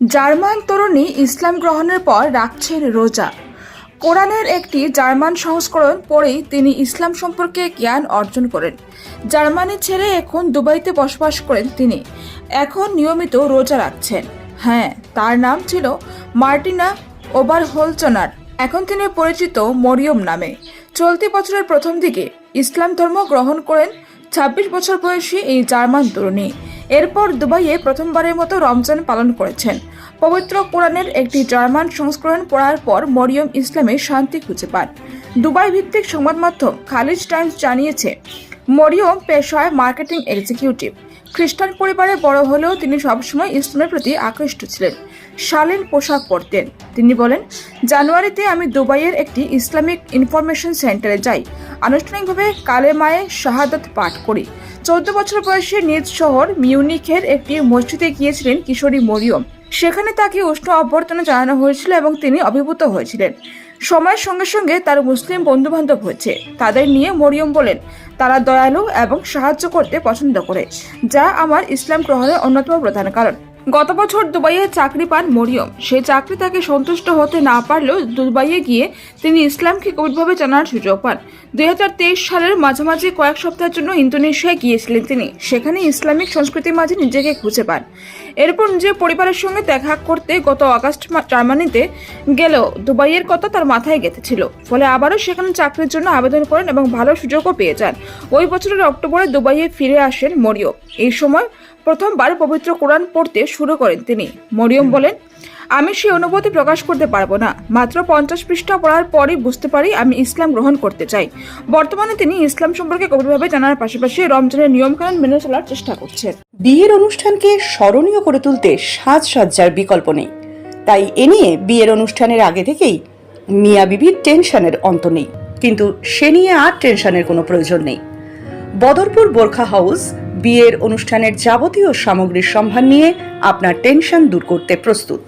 German তরুণী ইসলাম গ্রহণের পর রাখছেন রোজা। কোরআনের একটি জার্মান সংস্করণ পড়েই তিনি ইসলাম সম্পর্কে জ্ঞান অর্জন করেন। জার্মানি ছেড়ে এখন দুবাইতে বসবাস করেন তিনি। এখন নিয়মিত রোজা রাখছেন। হ্যাঁ তার নাম ছিল মার্টিনা ওভারহোলচনার এখন তিনি পরিচিত মরিয়ম নামে। চলতি বছরের প্রথম দিকে ইসলাম ধর্ম গ্রহণ করেন ছাব্বিশ বছর বয়সী এই জার্মান তরুণী। এরপর দুবাইয়ে প্রথমবারের মতো রমজান পালন করেছেন। পবিত্র কোরআনের একটি জার্মান সংস্করণ পড়ার পর মরিয়ম ইসলামে শান্তি খুঁজে পান। দুবাই ভিত্তিক সংবাদ মাধ্যম খালিজ টাইমস জানিয়েছে, মরিয়ম পেশায় মার্কেটিং এক্সিকিউটিভ। খ্রিস্টান পরিবারে বড় হলেও তিনি সবসময় ইসলামের প্রতি আকৃষ্ট ছিলেন। শালীন পোশাক পরতেন। তিনি বলেন, জানুয়ারিতে আমি দুবাইয়ের একটি ইসলামিক ইনফরমেশন সেন্টারে যাই। আনুষ্ঠানিকভাবে কালেমায়ে শাহাদাত পাঠ করি। চৌদ্দ বছর বয়সে নিজ শহর মিউনিখের একটি মসজিদে গিয়েছিলেন কিশোরী মরিয়ম। সেখানে তাকে উষ্ণ অভ্যর্থনা জানানো হয়েছিল এবং তিনি অভিভূত হয়েছিলেন। সময়ের সঙ্গে সঙ্গে তার মুসলিম বন্ধু বান্ধব হয়েছে। তাদের নিয়ে মরিয়ম বলেন, তারা দয়ালু এবং সাহায্য করতে পছন্দ করে, যা আমার ইসলাম গ্রহণের অন্যতম প্রধান কারণ। গত বছর দুবাইয়ে চাকরি পান মরিয়ম। সেই চাকরি তাকে সন্তুষ্ট হতে না পারলেও দুবাইয়ে গিয়ে তিনি ইসলামকে গভীরভাবে জানার সুযোগ পান। দুই হাজার তেইশ সালের মাঝামাঝি কয়েক সপ্তাহের জন্য ইন্দোনেশিয়ায় গিয়েছিলেন তিনি। সেখানে ইসলামিক সংস্কৃতির মাঝে নিজেকে খুঁজে পান। এরপর নিজের পরিবারের সঙ্গে দেখা করতে গত অগাস্ট জার্মানিতে গেলেও দুবাইয়ের কথা তার মাথায় গেঁথেছিল। ফলে আবারও সেখানে চাকরির জন্য আবেদন করেন এবং ভালো সুযোগও পেয়ে যান। ওই বছরের অক্টোবরে দুবাইয়ে ফিরে আসেন মরিয়ম। এই সময় প্রথমবার পবিত্র কোরআন পড়তে শুরু করেন তিনি। মরিয়ম বলেন আমি সেই অনুভূতি প্রকাশ করতে পারব না। মাত্র পঞ্চাশ পৃষ্ঠা পড়ার পরই বুঝতে পারি আমি ইসলাম গ্রহণ করতে চাই। বর্তমানে তিনি ইসলাম সম্পর্কে গভীরভাবে জানার পাশাপাশি রমজানের নিয়মকানুন মেনে চলার চেষ্টা করছেন। বিয়ের অনুষ্ঠানকে স্মরণীয় করে তুলতে সাজসজ্জার বিকল্প নেই। তাই এ নিয়ে বিয়ের অনুষ্ঠানের আগে থেকেই মিয়া বিবির টেনশনের অন্ত নেই। কিন্তু সে নিয়ে আর টেনশনের কোনো প্রয়োজন নেই। বদরপুর বোরখা হাউস বিয়ের অনুষ্ঠানের যাবতীয় সামগ্রীর সম্ভার নিয়ে আপনার টেনশন দূর করতে প্রস্তুত।